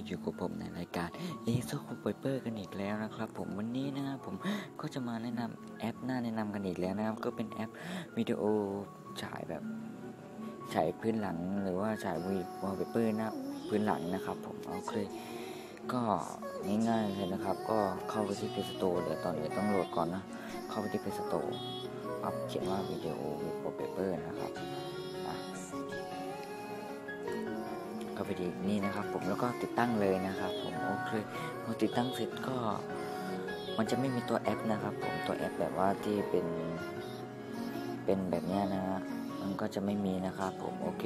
ก็อยู่กับผมในรายการเอซคูเปเปอร์กันอีกแล้วนะครับ ผมวันนี้นะครับผมก็จะมาแนะนำแอปหน้าแนะนำกันอีกแล้วนะครับ ก็เป็นแอปวิดีโอฉายแบบฉายพื้นหลังหรือว่าฉายวีวอลเปเปอร์หน้าพื้นหลังนะครับ ผมเอาเคก็ง่ายๆเลยนะครับ ก็เข้าไปที่ Play Store เดี๋ยวตอนนี้ต้องโหลดก่อนนะ เข้าไปที่ Play Store ปั๊บเขียนว่าวิดีโอวอลเปเปอร์นะครับ เข้าไปดีนี่นะครับ ผมแล้วก็ติดตั้งเลยนะครับผมโอเคพอติดตั้งเสร็จก็ มันจะไม่มีตัวแอปนะครับ ผมตัวแอปแบบว่าที่เป็นเป็นแบบนี้นะฮะมันก็จะไม่มีนะครับผมโอเค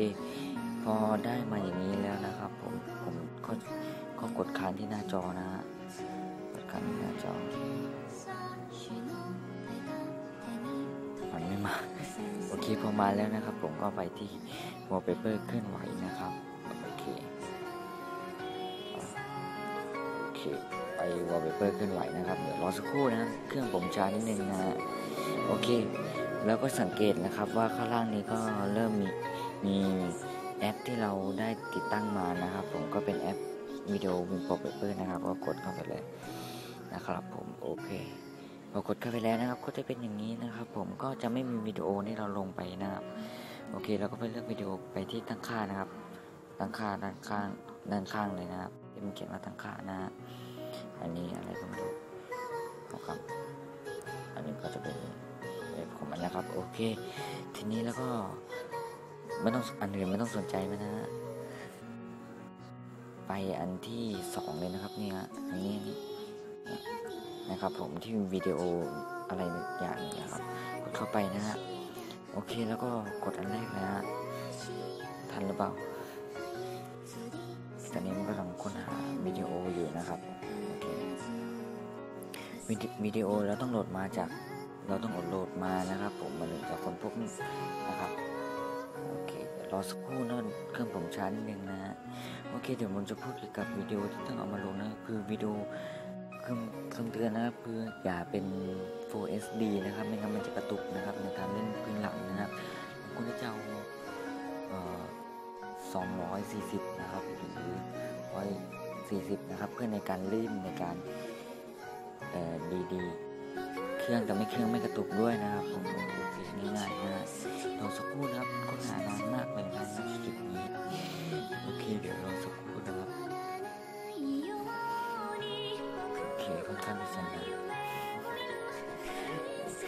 พอได้มาอย่างนี้แล้วนะครับ ผมผมก็ก็กดค้างที่หน้าจอนะฮะกดค้างที่หน้าจอมันไม่มาโอเคพอมาแล้วนะครับ ผมก็ไปที่ wallpaper เคลื่อนไหวนะครับ ไป wallpaper เคลื่อนไหวนะครับ เดี๋ยวรอสักครู่นะ เครื่องผมช้านิดนึงนะฮะ โอเค แล้วก็สังเกตนะครับว่าข้างล่างนี้ก็เริ่มมีมีแอปที่เราได้ติดตั้งมานะครับ ผมก็เป็นแอปวิดีโอวินโปรเปอร์นะครับ ก็กดเข้าไปเลยนะครับผมโอเคพอกดเข้าไปแล้วนะครับ ก็จะเป็นอย่างนี้นะครับ ผมก็จะไม่มีวิดีโอที่เราลงไปนะครับโอเคเราก็ไปเลือกวิดีโอไปที่ตั้งค่านะครับ ตั้งค่าด้านข้างด้านข้างเลยนะครับที่มันเขียนว่าตั้งค่านะฮะ อันนี้อะไรก็ไม่รู้นะครับ อันนี้ก็จะเป็นเว็บของมันนะครับ โอเค ทีนี้แล้วก็ไม่ต้องอันอื่นไม่ต้องสนใจมันนะฮะไปอันที่สองเลยนะครับเนี่ยอันนี้นะครับผมที่วิดีโออะไรอย่างนี้ครับกดเข้าไปนะฮะโอเคแล้วก็กดอันแรกนะฮะทันหรือเปล่าตอนนี้มันกำลังค้นหาวิดีโออยู่นะครับ วิดีวิดีโอเราต้องโหลดมาจาก เราต้องโหลดมานะครับ ผมมาเลยจากคนพวกนี้นะครับโอเคเดี๋ยวรอสักครู่นะเครื่องผมช้านิดนึงนะฮะโอเคเดี๋ยวผมจะพูดเกี่ยวกับวิดีโอที่ต้องเอามาลงนะคือวิดีโอเครื่องเครื่องเตือนนะครับคืออย่าเป็น Full HD นะครับไม่งั้นมันจะกระตุกนะครับในการเล่นพื้นหลังนะครับคุณจะเอาเอ่อ240 นะครับหรือ140 นะครับ เพื่อในการลื่นในการ เอ่อดีๆ เครื่องแต่ไม่เครื่องไม่กระตุกด้วยนะครับผมง่ายๆนะฮะรอสักครู่นะครับค้นหานานมากเลยนะจุดนี้โอเคเดี๋ยวรอสักครู่นะครับโอเคค่อนข้างที่จะนาน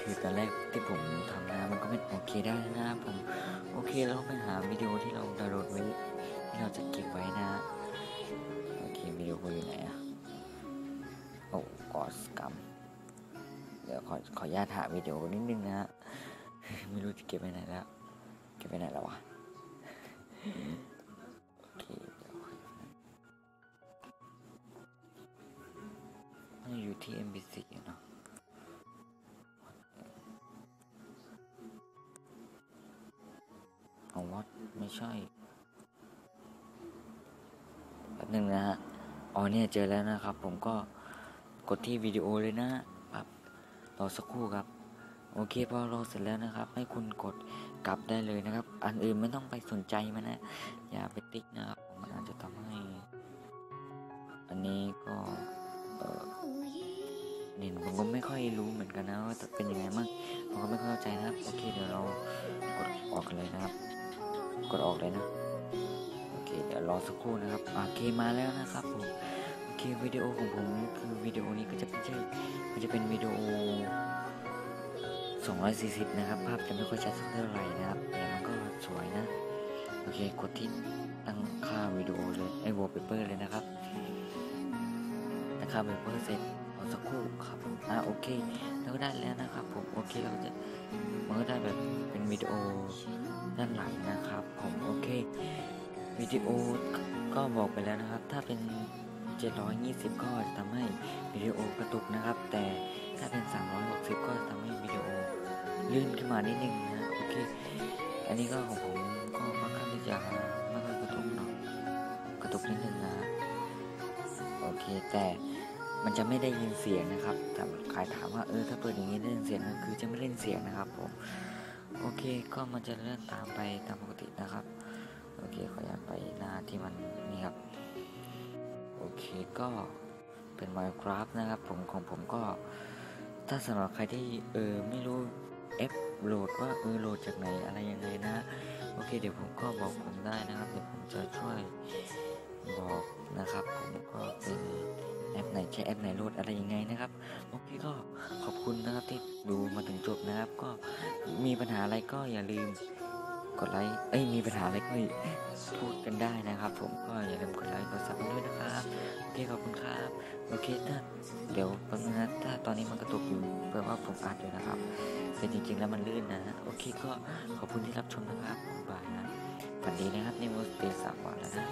คือตอนแรกที่ผมทำนะมันก็ไม่โอเคได้นะครับผมโอเคเราไปหาวิดีโอที่เราดาวน์โหลดไว้ที่เราจะเก็บไว้นะโอเควิดีโออยู่ไหนอะ โอ้กอสกัมเดี๋ยวขอขอญาตหาวิดีโอนิดนึงนะฮะ ไม่รู้จะเก็บไปไหนแล้ว เก็บไปไหนแล้ววะ โอเคเดี๋ยวค่อยน่าอยู่ที่ MBC เนาะเอาวัดไม่ใช่แป๊บนึงนะฮะ อ๋อเนี่ยเจอแล้วนะครับ ผมก็ กดที่วิดีโอเลยนะปั๊บรอสักครู่ครับ โอเคพอรอเสร็จแล้วนะครับ ให้คุณกดกลับได้เลยนะครับ อันอื่นไม่ต้องไปสนใจมันนะ อย่าไปติ๊กนะครับมันอาจจะทำให้ อันนี้ก็เนี่ผมก็ไม่ค่อยรู้เหมือนกันนะว่าเป็นยังไงบ้างผมก็ไม่เข้าใจนะครับ โอเคเดี๋ยวเรากดออกกันเลยนะครับ กดออกเลยนะ โอเคเดี๋ยวรอสักครู่นะครับโอเคมาแล้วนะครับผม โอวิดีโอของผมคือวิดีโอนี้ก็จะเป็นชื่อมันจะเป็นวิดีโอ 240 นะครับ ภาพจะไม่ค่อยชัดเท่าไหร่นะครับ แต่มันก็สวยนะ โอเค กดที่ตั้งค่าวิดีโอเลยไอ้วอลเปเปอร์เลยนะครับตั้งค่าวอลเปเปอร์เสร็จรอสักครู่ครับผมอ่าโอเคแล้วก็ได้แล้วนะครับผม โอเคเราจะมันก็ได้แบบเป็นวิดีโอด้านหลังนะครับผม โอเควิดีโอก็บอกไปแล้วนะครับ ถ้าเป็น 720 ก็จะทำให้วิดีโอกระตุกนะครับ แต่ถ้าเป็น 360 ก็จะทำให้วิดีโอลื่นขึ้นมานิดนึงนะโอเค อันนี้ก็ของผมก็ค่อนข้างที่จะไม่ค่อยกระตุกเนาะกระตุกนิดนึงนะโอเคแต่มันจะไม่ได้ยินเสียงนะครับแต่ใครถามว่าเออถ้าเปิดอย่างนี้ได้ยินเสียงก็คือจะไม่ได้ยินเสียงนะครับผมโอเคก็มันจะเลื่อนตามไปตามปกตินะครับ โอเคขออนุญาตไปหน้าที่มันนี่ครับ เคก็เป็น Minecraft นะครับผมของผมก็ ถ้าสำหรับใครที่เออไม่รู้เอฟโหลดว่าเออโหลดจากไหนอะไรยังไงนะ โอเคเดี๋ยวผมก็บอกผมได้นะครับ เดี๋ยวผมจะช่วยบอกนะครับ ผมก็เป็นแอปไหนใช้แอปไหนโหลดอะไรยังไงนะครับ โอเคก็ขอบคุณนะครับที่ดูมาถึงจบนะครับ ก็มีปัญหาอะไรก็อย่าลืม กดไลค์ เอ้ย มีปัญหาอะไรก็พูดกันได้นะครับ ผม ก็อย่าลืมกดไลค์ กดซับกันด้วยนะครับ โอเค ขอบคุณครับ โอเคถ้าเดี๋ยวแป๊บนึงนะถ้าตอนนี้มันกระตุกอยู่แปลว่าผมอัดอยู่นะครับแต่จริงๆแล้วมันลื่นนะ โอเค ก็ขอบคุณที่รับชมนะครับบ๊ายบายนะฝันดีนะครับในวันสเตสามวันแล้วนะ